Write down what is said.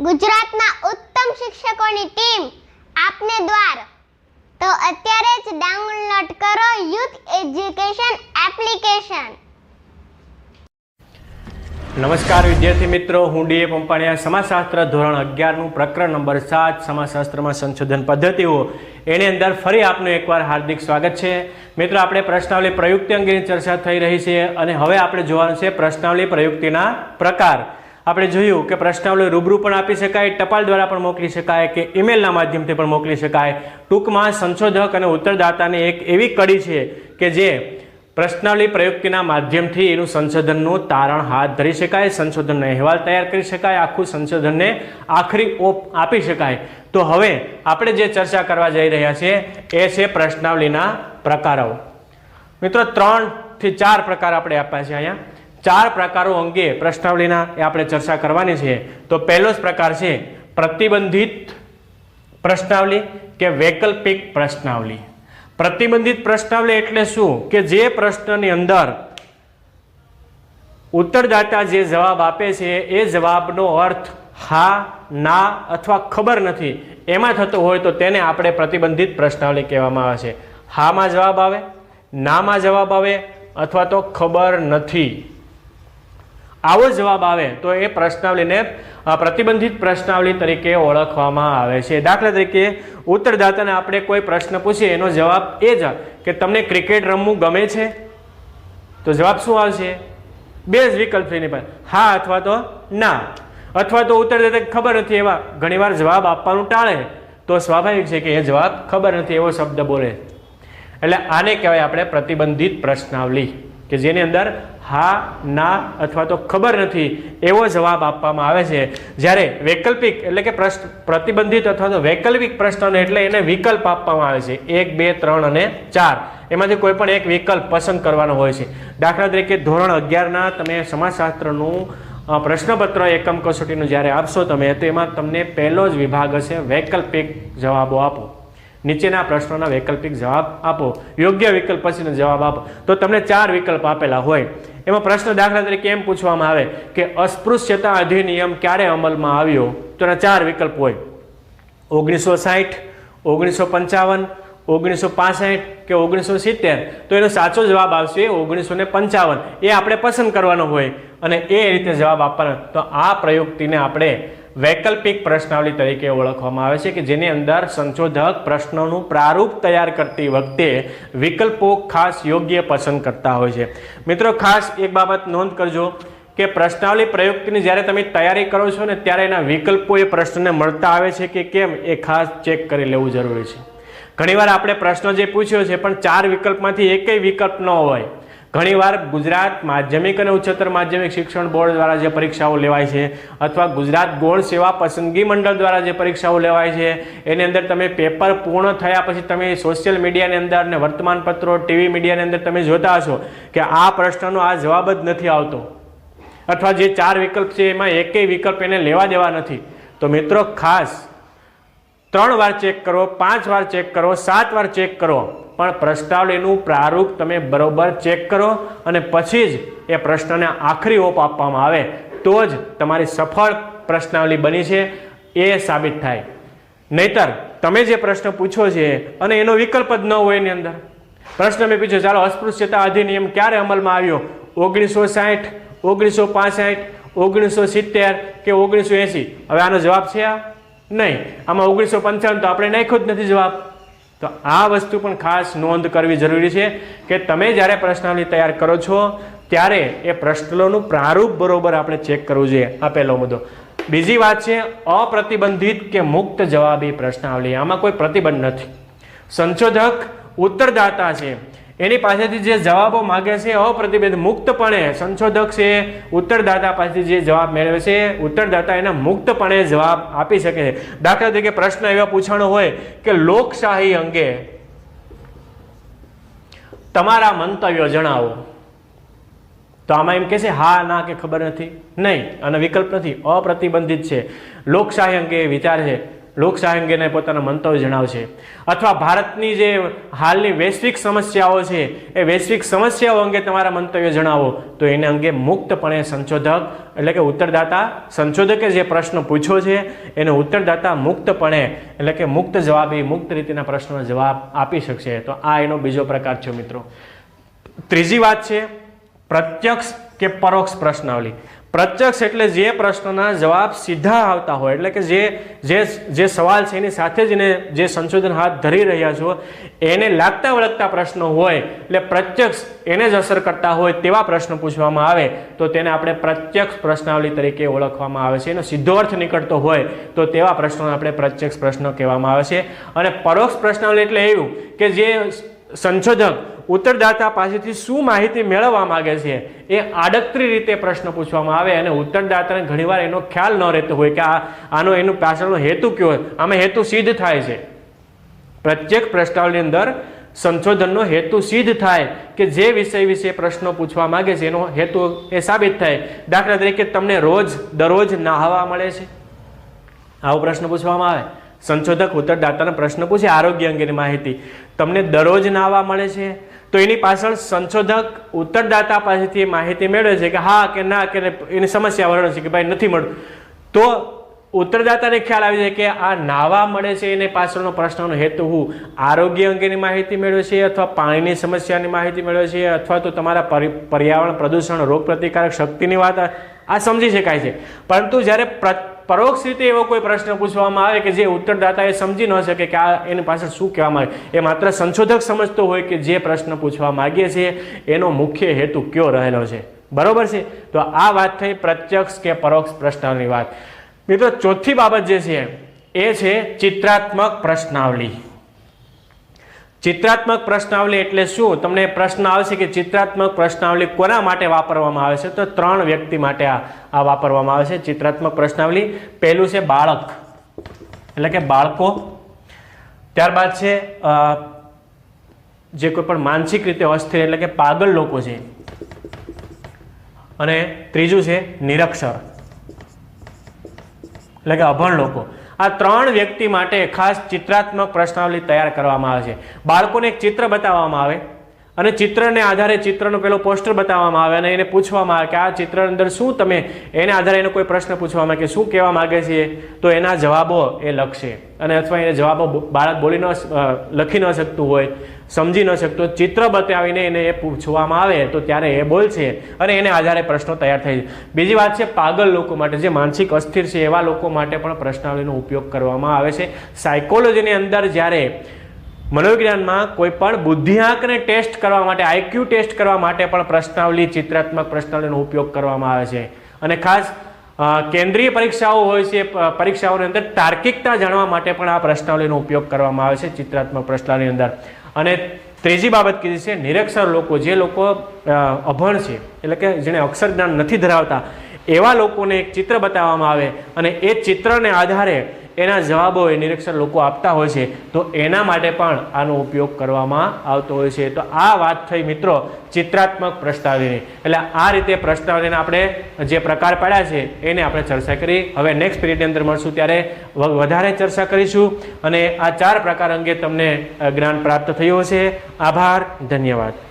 ગુજરાતના ઉત્તમ શિક્ષકોની ટીમ આપને દ્વાર. તો અત્યારે જ ડાઉનલોડ કરો યુથ એજ્યુકેશન એપ્લિકેશન. નમસ્કાર વિદ્યાર્થી મિત્રો, હું ડીએ પંપાણિયા, સમાજશાસ્ત્ર ધોરણ અગિયારનું પ્રકરણ નંબર સાત, સમાજશાસ્ત્રમાં સંશોધન પદ્ધતિઓ. એની અંદર ફરી આપનું એકવાર હાર્દિક સ્વાગત છે. મિત્રો, આપણે પ્રશ્નાવલી પ્રયુક્તિ અંગેની ચર્ચા થઈ રહી છે અને હવે આપણે જોવાનું છે પ્રશ્નાવલી પ્રયુક્તિના પ્રકાર. આપણે જોયું કે પ્રશ્નાવલી રૂબરૂ પણ આપી શકાય, ટપાલ દ્વારા પણ મોકલી શકાય, કે ઈમેલના માધ્યમથી પણ મોકલી શકાય. ટૂંકમાં સંશોધક અને ઉત્તરદાતાની એક એવી કડી છે કે જે પ્રશ્નાવલી પ્રયુક્તિના માધ્યમથી એનું સંશોધનનું તારણ હાથ ધરી શકાય, સંશોધનનો અહેવાલ તૈયાર કરી શકાય, આખું સંશોધનને આખરી ઓપ આપી શકાય. તો હવે આપણે જે ચર્ચા કરવા જઈ રહ્યા છીએ એ છે પ્રશ્નાવલીના પ્રકારો. મિત્રો, ત્રણથી ચાર પ્રકાર આપણે આપ્યા છે અહીંયા. ચાર પ્રકારો અંગે પ્રશ્નાવલીના એ આપણે ચર્ચા કરવાની છે. તો પહેલો જ પ્રકાર છે પ્રતિબંધિત પ્રશ્નાવલી કે વૈકલ્પિક પ્રશ્નાવલી. પ્રતિબંધિત પ્રશ્નાવલી એટલે શું? કે જે પ્રશ્નની અંદર ઉત્તરદાતા જે જવાબ આપે છે, એ જવાબનો અર્થ હા, ના અથવા ખબર નથી. એમાં થતો હોય તો તેને આપણે પ્રતિબંધિત પ્રશ્નાવલી કહેવામાં આવે છે. હામાં જવાબ આવે નામાં જવાબ આવે અથવા તો ખબર નથી. આવો જવાબ આવે તો એ પ્રશ્નાવલીને પ્રતિબંધિત પ્રશ્નાવલી તરીકે ઓળખવામાં આવે છે. દાખલા તરીકે, ઉત્તરદાતાને આપણે કોઈ પ્રશ્ન પૂછીએ, એનો જવાબ એ જ, કે તમને ક્રિકેટ રમવું ગમે છે? તો જવાબ શું આવશે? બે જ વિકલ્પ એની પાસે. હા અથવા તો ના. અથવા તો ઉત્તરદાતા ખબર નથી એવા ઘણીવાર જવાબ આપવાનું ટાળે. તો સ્વાભાવિક છે કે એ જવાબ ખબર નથી એવો શબ્દ બોલે. એટલે આને કહેવાય આપણે પ્રતિબંધિત પ્રશ્નાવલી. કે જેની અંદર હા, ના અથવા તો ખબર નથી એવો જવાબ આપવામાં આવે છે. જ્યારે વૈકલ્પિક એટલે કે પ્રશ્ન પ્રતિબંધિત અથવા તો વૈકલ્પિક પ્રશ્ન એટલે એને વિકલ્પ આપવામાં આવે છે. એક, બે, ત્રણ અને ચાર. એમાંથી કોઈ પણ એક વિકલ્પ પસંદ કરવાનો હોય છે. દાખલા તરીકે ધોરણ અગિયારના તમે સમાજશાસ્ત્રનું પ્રશ્નપત્ર એકમ કસોટીનું જ્યારે આપશો તમે, તો એમાં તમને પહેલો જ વિભાગ હશે વૈકલ્પિક જવાબો આપો. નીચેના પ્રશ્નોના વૈકલ્પિક જવાબ આપો. યોગ્ય વિકલ્પ પછીનો જવાબ આપો. તો તમને ચાર વિકલ્પ આપેલા હોય. એમાં પ્રશ્ન દાખલા તરીકે એમ પૂછવામાં આવે કે અસ્પૃશ્યતા અધિનિયમ ક્યારે અમલમાં આવ્યો? તો એના ચાર વિકલ્પ હોય. ઓગણીસો સાઠ ઓગણીસો પંચાવન, ઓગણીસો પાસઠ કે ઓગણીસો સિત્તેર? તો એનો સાચો જવાબ આવશે ઓગણીસો ને પંચાવન. એ આપણે પસંદ કરવાનો હોય અને એ રીતે જવાબ આપવાનો. તો આ પ્રયુક્તિને આપણે વૈકલ્પિક પ્રશ્નાવલી તરીકે ઓળખવામાં આવે છે કે જેની અંદર સંશોધક પ્રશ્નોનું પ્રારૂપ તૈયાર કરતી વખતે વિકલ્પો ખાસ યોગ્ય પસંદ કરતા હોય છે. મિત્રો, ખાસ એક બાબત નોંધ કરજો કે પ્રશ્નાવલી પ્રયુક્તિની જ્યારે તમે તૈયારી કરો છો ને ત્યારે એના વિકલ્પો એ પ્રશ્નને મળતા આવે છે કે કેમ એ ખાસ ચેક કરી લેવું જરૂરી છે. ઘણીવાર આપણે પ્રશ્ન જે પૂછ્યો છે પણ ચાર વિકલ્પમાંથી એકેય વિકલ્પ ન હોય ઘણીવાર ગુજરાત માધ્યમિક અને ઉચ્ચતર માધ્યમિક શિક્ષણ બોર્ડ દ્વારા જે પરીક્ષાઓ લેવાય છે અથવા ગુજરાત ગૌણ સેવા પસંદગી મંડળ દ્વારા જે પરીક્ષાઓ લેવાય છે, એની અંદર તમે પેપર પૂર્ણ થયા પછી તમે સોશિયલ મીડિયાની અંદર અને વર્તમાનપત્રો, ટીવી મીડિયાની અંદર તમે જોતા હશો કે આ પ્રશ્નનો આ જવાબ જ નથી આવતો. અથવા જે ચાર વિકલ્પ છે એમાં એકેય વિકલ્પ એને લેવા દેવા નથી. તો મિત્રો ખાસ, ત્રણ વાર ચેક કરો, પાંચ વાર ચેક કરો, સાત વાર ચેક કરો. પણ પ્રશ્નાવલીનું પ્રારૂપ તમે બરોબર ચેક કરો અને પછી જ એ પ્રશ્નને આખરી ઓપ આપવામાં આવે તો જ તમારી સફળ પ્રશ્નાવલી બની છે એ સાબિત થાય. નહીતર તમે જે પ્રશ્ન પૂછો છે અને એનો વિકલ્પ જ ન હોય એની અંદર. પ્રશ્ન મેં પૂછ્યો, ચાલો, અસ્પૃશ્યતા અધિનિયમ ક્યારે અમલમાં આવ્યો? ઓગણીસો સાઠ ઓગણીસો પાસઠ, ઓગણીસો સિત્તેર કે ઓગણીસો એંસી? હવે આનો જવાબ છે આ? નહીં. આમાં ઓગણીસો પંચાવન તો આપણે નાખ્યો જ નથી જવાબ. તો આ વસ્તુ પણ ખાસ નોંધ કરવી જરૂરી છે કે તમે જ્યારે પ્રશ્નાવલી તૈયાર કરો છો, ત્યારે એ પ્રશ્નોનું પ્રારૂપ બરોબર આપણે ચેક કરવું જોઈએ. આ પહેલો મુદ્દો. બીજી વાત છે, અપ્રતિબંધિત કે મુક્ત જવાબી પ્રશ્નાવલી. આમાં કોઈ પ્રતિબંધ નથી. સંશોધક ઉત્તરદાતા છે. એની પાસેથી જે જવાબો માગે છે, અપ્રતિબંધ મુક્તપણે સંશોધક છે, ઉત્તરદાતા પાસેથી જે જવાબ મેળવે છે, ઉત્તરદાતા એના મુક્તપણે જવાબ આપી શકે છે. દાખલા તરીકે પ્રશ્ન એવા પૂછાણો હોય કે લોકશાહી અંગે તમારા મંતવ્યો જણાવો. તો આમાં એમ કે છે, હા, ના, કે ખબર નથી? નહીં, અને વિકલ્પ નથી. અપ્રતિબંધિત છે. લોકશાહી અંગે વિચાર છે. લોકશાહી અંગેને પોતાના મંતવ્ય જણાવશે. અથવા ભારતની જે હાલની વૈશ્વિક સમસ્યાઓ છે, એ વૈશ્વિક સમસ્યાઓ અંગે તમારા મંતવ્ય જણાવો. તો એને અંગે મુક્તપણે સંશોધક, એટલે કે ઉત્તરદાતા, સંશોધકે જે પ્રશ્ન પૂછ્યો છે, એને ઉત્તરદાતા મુક્તપણે, એટલે કે મુક્ત જવાબી મુક્ત રીતેના પ્રશ્નનો જવાબ આપી શકશે. તો આ એનો બીજો પ્રકાર છે મિત્રો. ત્રીજી વાત છે, પ્રત્યક્ષ કે પરોક્ષ પ્રશ્નાવલી. પ્રત્યક્ષ એટલે જે પ્રશ્નના જવાબ સીધા આવતા હોય, એટલે કે જે જે જે સવાલ છે એની સાથે જ એને જે સંશોધન હાથ ધરી રહ્યા છો, એને લાગતા વળગતા પ્રશ્નો હોય, એટલે પ્રત્યક્ષ એને જ અસર કરતા હોય તેવા પ્રશ્નો પૂછવામાં આવે, તો તેને આપણે પ્રત્યક્ષ પ્રશ્નાવલી તરીકે ઓળખવામાં આવે છે. એનો સીધો અર્થ નીકળતો હોય, તો તેવા પ્રશ્નોને આપણે પ્રત્યક્ષ પ્રશ્નો કહેવામાં આવે છે. અને પરોક્ષ પ્રશ્નાવલી એટલે એવું કે જે સંશોધક ઉત્તરદાતા પાસેથી શું માહિતી મેળવવા માગે છે એ આડકતરી રીતે પ્રશ્ન પૂછવામાં આવે અને ઉત્તરદાતાને ઘણીવાર એનો ખ્યાલ ન રહેતો હોય કે આ આનો એનું પાછળનો હેતુ કયો આમાં હેતુ સિદ્ધ થાય છે. પ્રત્યેક પ્રશ્નાવલી અંદર સંશોધનનો હેતુ સિદ્ધ થાય કે જે વિષય વિશે પ્રશ્નો પૂછવા માંગે છે એનો હેતુ એ સાબિત થાય. દાખલા તરીકે તમને રોજ દરરોજ નાહવા મળે છે? આવો પ્રશ્ન પૂછવામાં આવે. સંશોધક ઉત્તરદાતાને પ્રશ્ન પૂછે આરોગ્ય અંગેની માહિતી. તમને દરરોજ નાહવા મળે છે? તો એની પાછળ સંશોધક ઉત્તરદાતા પાસેથી માહિતી મેળવે છે કે હા કે ના કે એની સમસ્યા વર્ણ છે કે ભાઈ નથી મળતું. તો ઉત્તરદાતાને ખ્યાલ આવી જાય કે આ નાવા મળે છે એને પાછળનો પ્રશ્નનો હેતુ હું? આરોગ્ય અંગેની માહિતી મેળવે છે અથવા પાણીની સમસ્યાની માહિતી મેળવે છે અથવા તો તમારા પર્ય- પર્યાવરણ પ્રદૂષણ રોગ પ્રતિકારક શક્તિની વાત આ સમજી શકાય છે. પરંતુ જ્યારે પરોક્ષ રીતે એવો કોઈ પ્રશ્ન પૂછવામાં આવે કે જે ઉત્તરદાતા એ સમજી ન શકે કે આ એની પાછળ શું કહેવામાં આવે? એ માત્ર સંશોધક સમજતો હોય કે જે પ્રશ્ન પૂછવા માગીએ છીએ એનો મુખ્ય હેતુ કયો રહેલો છે? બરોબર છે? તો આ વાત થઈ પ્રત્યક્ષ કે પરોક્ષ પ્રશ્નની વાત. મિત્રો, ચોથી બાબત જે છે, એ છે ચિત્રાત્મક પ્રશ્નાવલી. ચિત્રાત્મક પ્રશ્નાવલી એટલે શું? તમને પ્રશ્ન આવશે કે ચિત્રાત્મક પ્રશ્નાવલી કોના માટે વાપરવામાં આવે છે? તો ત્રણ વ્યક્તિ માટે આ વાપરવામાં આવે છે ચિત્રાત્મક પ્રશ્નાવલી. પહેલું છે બાળક. એટલે કે બાળકો. ત્યારબાદ છે જે કોઈ પણ માનસિક રીતે અસ્થિર એટલે કે પાગલ લોકો છે. અને ત્રીજું છે નિરક્ષર. એટલે કે અભણ લોકો. આ ત્રણ વ્યક્તિ માટે ખાસ ચિત્રાત્મક પ્રશ્નાવલી તૈયાર કરવામાં આવે છે. બાળકોને એક ચિત્ર બતાવવામાં આવે. અને ચિત્રને આધારે ચિત્રનો પેલો પોસ્ટર બતાવવામાં આવે અને એને પૂછવામાં આવે કે આ ચિત્ર અંદર શું તમે એને આધારે એનો કોઈ પ્રશ્ન પૂછવામાં કે શું કહેવા માગે છે, તો એના જવાબો એ લખશે. અને અથવા એને જવાબો બાળક બોલી ન લખી ન શકતું હોય, સમજી ન શકતો ચિત્ર બતાવીને એને એ પૂછવામાં આવે તો ત્યારે એ બોલશે અને એને આધારે પ્રશ્નો તૈયાર થાય છે. બીજી વાત છે પાગલ લોકો માટે, જે માનસિક અસ્થિર છે એવા લોકો માટે પણ પ્રશ્નાવલીનો ઉપયોગ કરવામાં આવે છે. સાયકોલોજીની અંદર જ્યારે મનોવિજ્ઞાનમાં કોઈ પણ બુદ્ધિઆંકને ટેસ્ટ કરવા માટે આઈક્યુ ટેસ્ટ કરવા માટે પણ પ્રશ્નાવલી, ચિત્રાત્મક પ્રશ્નાવલીનો ઉપયોગ કરવામાં આવે છે. અને ખાસ કેન્દ્રીય પરીક્ષાઓ હોય છે પરીક્ષાઓની અંદર તાર્કિકતા જાણવા માટે પણ આ પ્રશ્નાવલીનો ઉપયોગ કરવામાં આવે છે, ચિત્રાત્મક પ્રશ્નાવલીની અંદર. અને ત્રીજી બાબત કીધી છે, નિરક્ષર લોકો, જે લોકો અભણ છે, એટલે કે જેને અક્ષર જ્ઞાન નથી ધરાવતા, એવા લોકોને એક ચિત્ર બતાવવામાં આવે. અને એ ચિત્રને આધારે એના જવાબો એ નિરીક્ષર લોકો આપતા હોય છે, તો એના માટે પણ આનો ઉપયોગ કરવામાં આવતો હોય છે. તો આ વાત થઈ મિત્રો ચિત્રાત્મક પ્રશ્નાવલીની એટલે આ રીતે પ્રશ્નાવલીના આપણે જે પ્રકાર પાડ્યા છે, એને આપણે ચર્ચા કરી. હવે નેક્સ્ટ પીરિયડની અંદર મળશું ત્યારે વધારે ચર્ચા કરીશું. અને આ ચાર પ્રકાર અંગે તમને જ્ઞાન પ્રાપ્ત થયું હશે. આભાર, ધન્યવાદ.